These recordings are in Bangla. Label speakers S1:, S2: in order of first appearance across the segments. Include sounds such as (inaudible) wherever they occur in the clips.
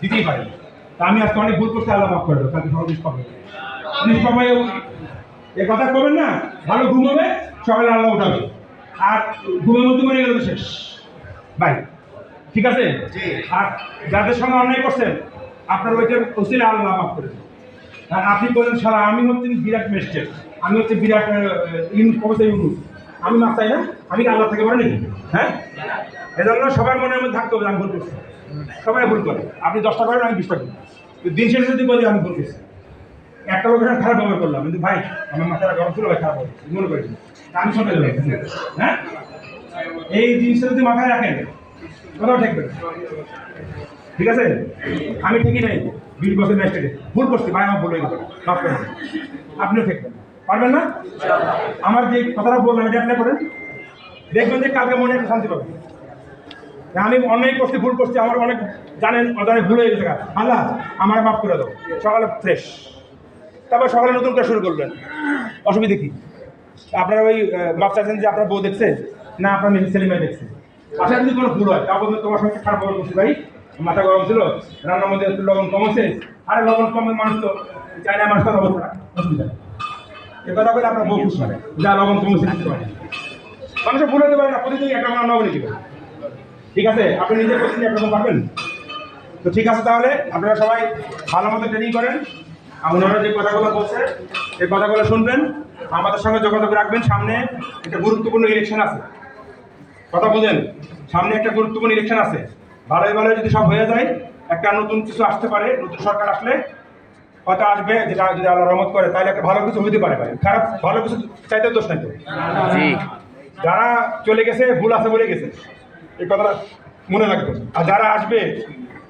S1: দিতেই পারি তা আমি আজকে অনেক ভুল করতে আল্লাহ মাফ করে দেবো কালকে সকাল হবে নিষ্পাপ হয়ে এ কথা করবেন না ভালো ঘুম হবে সকালে আল্লাহ উঠাবে। আর ঘুমের মধ্যে মরে গেলে শেষ। বাই ঠিক আছে? আর যাদের সঙ্গে অন্যায় করছেন আপনার ওইটার ওসিলে আল্লাহ মাফ করে আর আপনি বলেন সারা আমি হচ্ছি বিরাট মেস্টের আমি হচ্ছে বিরাট ইউনুস প্রফেসর ইউনুস। আমি মাপ চাই না? আমি আল্লাহ থেকে নাকি? হ্যাঁ? এজন্য সবার মনের মধ্যে থাকতে হবে, আমি ভুল করছি সবাই ভুল করে। আপনি দশটা করেন, আমি বিশটা করি। দিন শেষে যদি বলি, আমি ভুল করছি একটা লোকের সাথে খারাপ ব্যবহার করলাম, কিন্তু ভাই, আমার মাথাটা গরম ছিল, ভাই, খারাপ মনে করি আমি সব হ্যাঁ? এই জিনিসটা যদি মাথায় রাখেন, কোথাও ঠেকবে ঠিক আছে? আমি ঠিকই নাই। বিশ বছর ম্যাচটাকে ভুল করছি, ভাই, আমার ভুল হয়ে গেছে। মাফ করে দিন। আপনিও ঠিকবেন। পারবেন না? আমার যে কথাটা বললাম, এটা আপনি করেন। দেখবেন যে কালকে মনে একটা শান্তি পাবেন। আমি অনেক করছি, ভুল করছি, আমার অনেক জানেন অনেক ভুল হয়ে গেছে আল্লাহ আমার মাফ করে দাও। সকালে ফ্রেশ তারপর সকালে নতুন করে শুরু করবেন অসুবিধা কি? আপনারা ওই মাপ চাইছেন যে আপনার বউ দেখছে? না, আপনার মেয়ে ছেলে মেয়ে দেখছে। আশা যদি কোনো ভুল হয় তারপর তোমার সঙ্গে খারাপ ব্যবহার করছি ভাই। মাথা গরম ছিল, রান্নার মধ্যে একটু লবণ কম আছে আরে, লবণ কমে মানুষ তো চাই না মানুষ তো লবণ। অসুবিধা। এ কথা বলে আপনার বউ খুশি হবে। যা লবণ কমেছে দিতে মানুষের ভুল হতে পারে না প্রতিদিন একটা রান্না বলে দিবে। ঠিক আছে? আপনি নিজে প্রতিদিন একরকম পারবেন তো ঠিক আছে তাহলে আপনারা সবাই ভালো মতো ট্রেনিং করেন ওনারা যে কথাগুলো বলছে এই কথাগুলো শুনবেন। আমাদের সঙ্গে যোগাযোগ রাখবেন। সামনে একটা গুরুত্বপূর্ণ ইলেকশন আছে। কথা বলেন সামনে একটা গুরুত্বপূর্ণ ইলেকশন আছে। ভালোই ভালোই যদি সব হয়ে যায় একটা নতুন কিছু আসতে পারে নতুন সরকার আসলে হয়তো আসবে যেটা যদি আল্লাহ রহমত করে তাহলে একটা ভালো কিছু হইতে পারে খারাপ ভালো কিছু চাইতে দোষ নাই তো। যারা চলে গেছে ভুল আছে বলে গেছে। এই কথাটা মনে রাখবে। আর যারা আসবে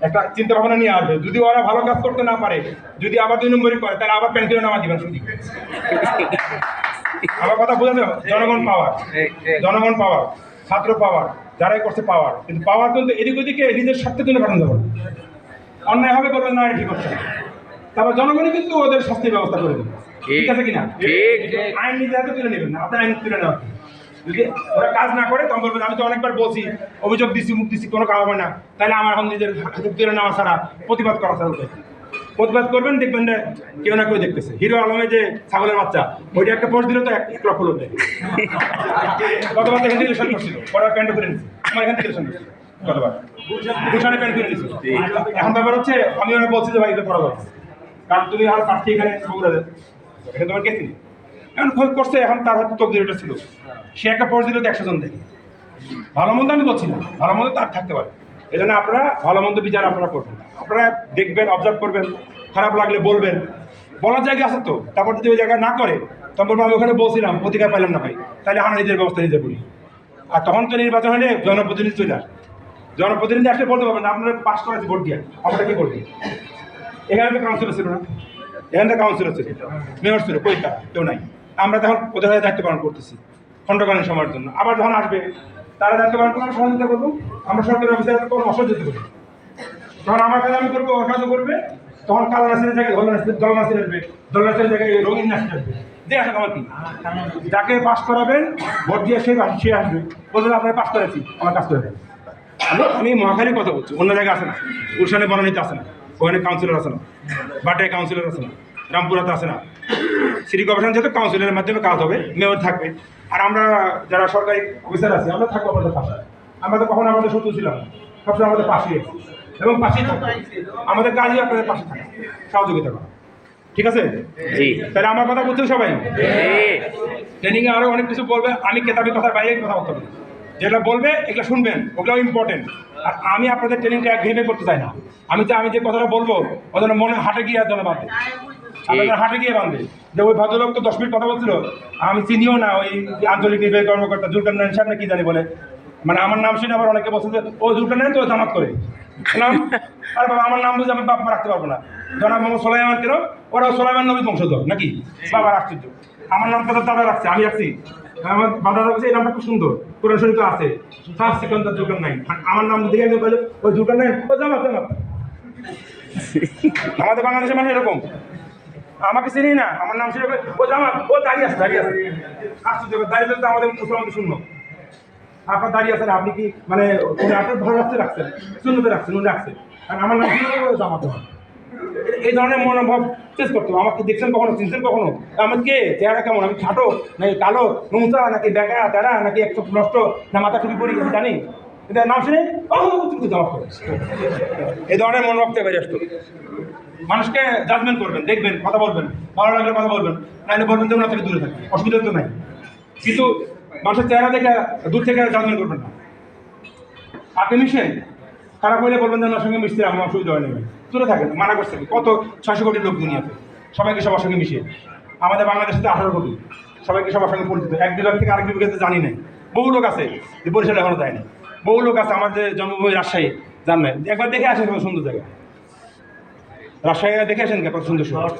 S1: একটা চিন্তা ভাবনা নিয়ে আসবে যদি ওরা ভালো কাজ করতে না পারে যদি আবার দুই নম্বরই করে তাহলে আবার পেন্সিলে নামা দিবেন শুধু। (laughs) আমার কথা বোঝা যাবে জনগণ পাওয়ার জনগণ পাওয়ার ছাত্র পাওয়ার যারাই করছে পাওয়ার কিন্তু পাওয়ার কিন্তু এদিক ওদিকে নিজের স্বার্থের জন্য কারণ দেবো অন্যায় হবে বলবেন না এটা ঠিক হচ্ছে তারপর জনগণই কিন্তু ওদের শাস্তির ব্যবস্থা করে দেবে। ঠিক আছে কিনা। আইন নিজে হাতে তুলে নেবেন না আপনার আইন তুলে নেওয়া। যদি ওরা কাজ না করে, তখন বলবেন আমি তো অনেকবার বলছি, অভিযোগ দিচ্ছি মুখ দিচ্ছি কোনো কাজ হবে না। তাহলে আমার এখন নিজের তুলে নেওয়া ছাড়া প্রতিবাদ করা ছাড়া প্রতিবাদ করবেন, দেখবেন যে কেউ না কেউ দেখতেছে। হিরো আলমে যে ছাগলের বাচ্চা, ওইটা একটা পোস্ট দিল তো, এক লক্ষ লোক দেখে। গতবার এখান থেকে ইলেকশন করছিল, পরে প্যান্ট করে নিচ্ছি আমার এখান থেকে করছিল, গতবার। গুলশানে প্যান্ট করে নিচ্ছি এখন ব্যাপার হচ্ছে, আমি ওরা বলছি যে, ভাই, এটা করা কারণ তুমি আর প্রার্থী এখানে বগুড়াতে এটা তোমার কে চিনি এখন খোঁজ করছে, এখন তার হয়তো তকদির এটা ছিল। সে একটা দিল একশো জন দেখে। ভালো মন্দ আমি বলছি না। ভালো মন্দ তার থাকতে পারে। এই জন্য আপনারা ভালো মন্দ বিচার আপনারা করবেন। আপনারা দেখবেন অবজার্ভ করবেন, খারাপ লাগলে বলবেন। বলার জায়গা আছে তো? তারপর যদি ওই জায়গায় না করে, তখন আমি ওখানে বলছিলাম, প্রতিকার পাইলাম না ভাই। তাহলে আমরা নিজের ব্যবস্থা নিজে করি। আর তখন তো নির্বাচন হলে জনপ্রতিনিধি চলে আসে। জনপ্রতিনিধি আসলে বলতে পারবেন আপনারা পাস করেছে ভোট দিয়ে। আমরা কি করবেন? এখানে তো কাউন্সিলর ছিল না। এখানে কাউন্সিলর ছিল। মেয়র ছিল, কই কেউ নাই। আমরা তখন ওদের হয়ে দায়িত্ব পালন করতেছি, খণ্ডকালীন সময়ের জন্য। আবার যখন আসবে, তারা দায়িত্ব পালন আমরা সহযোগিতা করব, আমরা সরকারি অফিসার কোনো অসহযোগিতা করব। তখন আমার কাছে আমি করব কাজও করবে, তখন কালো নাসিরের জায়গায়, দল নাসির আসবে, দল নাসিরের জায়গায় রঙিন নাসির আসবে। যে আসে আমার কি। যাকে পাস করাবেন, ভোট দিয়ে সে সে আসবে। বলবেন আপনার পাস করেছি, আমার কাজ করে আমি মহাখালীর কথা বলছি, অন্য জায়গায় আছে না। গুলশানে বনানীতে আছে না, ওখানে কাউন্সিলর আছে না বাটায় কাউন্সিলর আছে না, রামপুরাতে আছে না। সিটি কর্পোরেশন যেহেতু কাউন্সিলের মাধ্যমে কাজ হবে মেয়র থাকবে। আর আমরা যারা সরকারি অফিসার আছি আমরা থাকব আমাদের পাশে আমরা তো কখনো আমাদের শত্রু ছিলাম সবসময় আমাদের আছি। এবং থাকব। আমাদের কাজই আপনাদের পাশে থাকা। সহযোগিতা করা। ঠিক আছে?
S2: জি।
S1: তাহলে আমার কথা বুঝছেন সবাই?
S2: জি।
S1: ট্রেনিংয়ে আরও অনেক কিছু বলবে। আমি কেতাবি কথার বাইরে কথা বলতে পারি। যেটা বলবে এগুলো শুনবেন। ওগুলো ইম্পর্টেন্ট আর আমি আপনাদের ট্রেনিংটা ঘেমে করতে চাই না। আমি যে আমি যে কথাটা বলব ওদের মনে হাটে গিয়ে আর যেন বাঁধে আপনাদের হাটে গিয়ে বাঁধবে যে ওই ভদ্রলোক তো দশ মিনিট কথা বলছিল আমি চিনিও না ওই আঞ্চলিক নির্বাহী কর্মকর্তা নারায়ণ সাহেব না কি জানি বলে। মানে আমার নাম শুনে আবার অনেকে বলছে যে ও নারায়ণ তো জামাত করে। নাম (laughs) আরে বাবা আমার নাম বুঝে আমি বাপ রাখতে পারব না। জনাব মোহাম্মদ সোলাইমান কেন? ওরা সোলাইমান নবী বংশধর নাকি? বাবা আশ্চর্য। আমার নাম তো দাদা রাখছে আমি রাখছি। আমার বাবা রাখছে এই নামটা খুব সুন্দর কোরআন শরীফ আছে। সাফ সিকন্দর জুকার নাই আমার নাম দেখে আমি বলে ওই জুকার নাই ও জামাত জামাত। (laughs) আমাদের বাংলাদেশের মানুষ এরকম। আমাকে চিনি না, আমার নাম শুনে ও জামা, ও দাঁড়িয়ে আছে দাঁড়িয়ে আছে। আশ্চর্য দাঁড়িয়ে তো আমাদের মুসলমানদের শূন্য। আপনার দাঁড়িয়ে আছেন, আপনি কি মানে আপনার ভালো রাখতে রাখছেন, শূন্যতে রাখছেন, উনি রাখছেন কারণ আমার নাম জামাতে হবে এই ধরনের মনোভাব চেস করতে আমাকে দেখছেন কখনো, চিনছেন কখনো? আমার কে? চেহারা কেমন? আমি খাটো, নাকি কালো নোংতা নাকি বেকা তেরা, নাকি একটু নষ্ট, না মাথা টুপি পরি জানি। এটা নাম শুনে? তুমি জবাব করে এই ধরনের মনোভাব থেকে বেরিয়ে আসতো। মানুষকে জাজমেন্ট করবেন, দেখবেন, কথা বলবেন, ভালো লাগলে কথা বলবেন, নাহলে বলবেন যে ওনার থেকে দূরে থাকবে অসুবিধা তো নাই। কিন্তু মানুষের চেহারা দেখে দূর থেকে জাজমেন্ট করবেন না। আপনি মিশেন খারাপ হলে বলবেন যে ওনার সঙ্গে মিশতে আমার অসুবিধা হয় নেবে দূরে থাকেন, মানা করছে কত ছয়শো কোটি লোক দুনিয়াতে, সবাইকে সবার সঙ্গে মিশিয়ে। আমাদের বাংলাদেশে তো আঠারো কোটি, সবাইকে সবার সঙ্গে পরিচিত। এক বিভাগ থেকে আরেক বিভাগে জানি নাই। বহু লোক আছে, যে পরিষদ এখনও দেয়নি বহু লোক আছে আমাদের জন্মভূমি রাজশাহী, জানবেন? একবার দেখে আসেন সুন্দর জায়গা। রাজশাহী দেখে আসেন কত সুন্দর শহর।